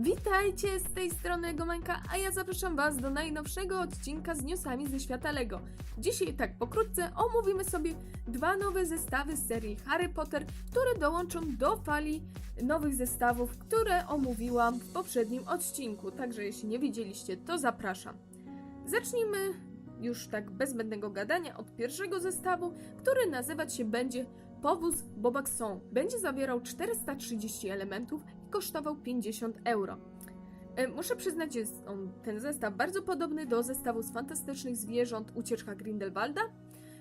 Witajcie z tej strony Gomenka, a ja zapraszam Was do najnowszego odcinka z newsami ze świata Lego. Dzisiaj tak pokrótce omówimy sobie dwa nowe zestawy z serii Harry Potter, które dołączą do fali nowych zestawów, które omówiłam w poprzednim odcinku. Także jeśli nie widzieliście, to zapraszam. Zacznijmy już tak bez zbędnego gadania od pierwszego zestawu, który nazywać się będzie Powóz Bobaxon. Będzie zawierał 430 elementów i kosztował 50 euro. E, Muszę przyznać, jest on, ten zestaw bardzo podobny do zestawu z fantastycznych zwierząt Ucieczka Grindelwalda,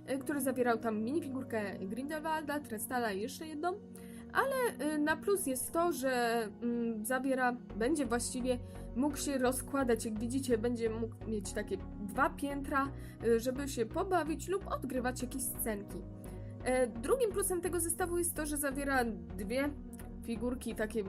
e, który zawierał tam minifigurkę Grindelwalda, Trestala i jeszcze jedną. Ale e, na plus jest to, że mm, zawiera, będzie właściwie mógł się rozkładać, jak widzicie, będzie mógł mieć takie dwa piętra, żeby się pobawić lub odgrywać jakieś scenki. E, Drugim plusem tego zestawu jest to, że zawiera dwie figurki, takie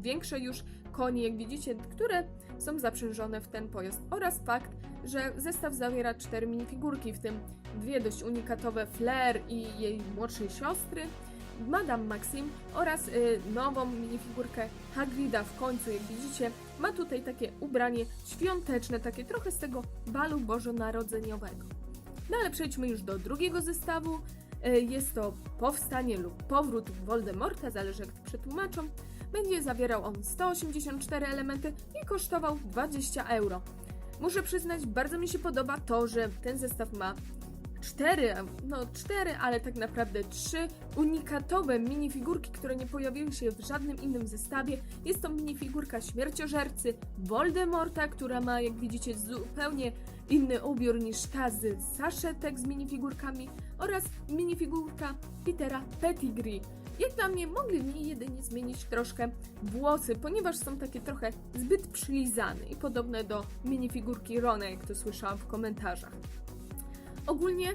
większe już koni, jak widzicie, które są zaprzężone w ten pojazd oraz fakt, że zestaw zawiera cztery minifigurki, w tym dwie dość unikatowe Flair i jej młodszej siostry, Madame Maxim oraz y, nową minifigurkę Hagrida w końcu, jak widzicie, ma tutaj takie ubranie świąteczne, takie trochę z tego balu bożonarodzeniowego. No ale przejdźmy już do drugiego zestawu. Y, Jest to powstanie lub powrót Voldemorta, zależy jak przetłumaczą. Będzie zawierał on 184 elementy i kosztował 20 euro. Muszę przyznać, bardzo mi się podoba to, że ten zestaw ma cztery, no cztery, ale tak naprawdę trzy unikatowe minifigurki, które nie pojawiły się w żadnym innym zestawie. Jest to minifigurka śmierciożercy Voldemorta, która ma, jak widzicie, zupełnie inny ubiór niż ta z saszetek z minifigurkami oraz minifigurka Petera Pettigrew. Jak dla mnie mogli w niej jedynie zmienić troszkę włosy, ponieważ są takie trochę zbyt przylizane i podobne do minifigurki Rona, jak to słyszałam w komentarzach. Ogólnie, e,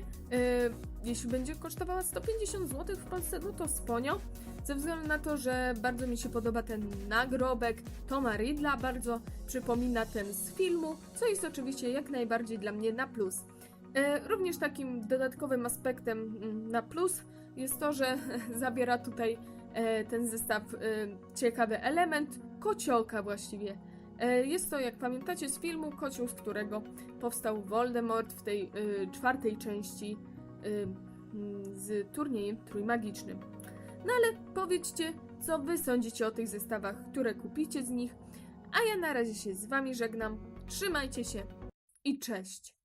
jeśli będzie kosztowała 150 zł w Polsce, no to sponio. Ze względu na to, że bardzo mi się podoba ten nagrobek Toma Ridla, bardzo przypomina ten z filmu, co jest oczywiście jak najbardziej dla mnie na plus. E, również takim dodatkowym aspektem mm, na plus jest to, że zabiera tutaj e, ten zestaw e, ciekawy element kociołka właściwie. E, Jest to, jak pamiętacie z filmu, kocioł, z którego powstał Voldemort w tej y, czwartej części y, mm, z turniejem trójmagicznym. No ale powiedzcie, co wy sądzicie o tych zestawach, które kupicie z nich, a ja na razie się z wami żegnam. Trzymajcie się i cześć!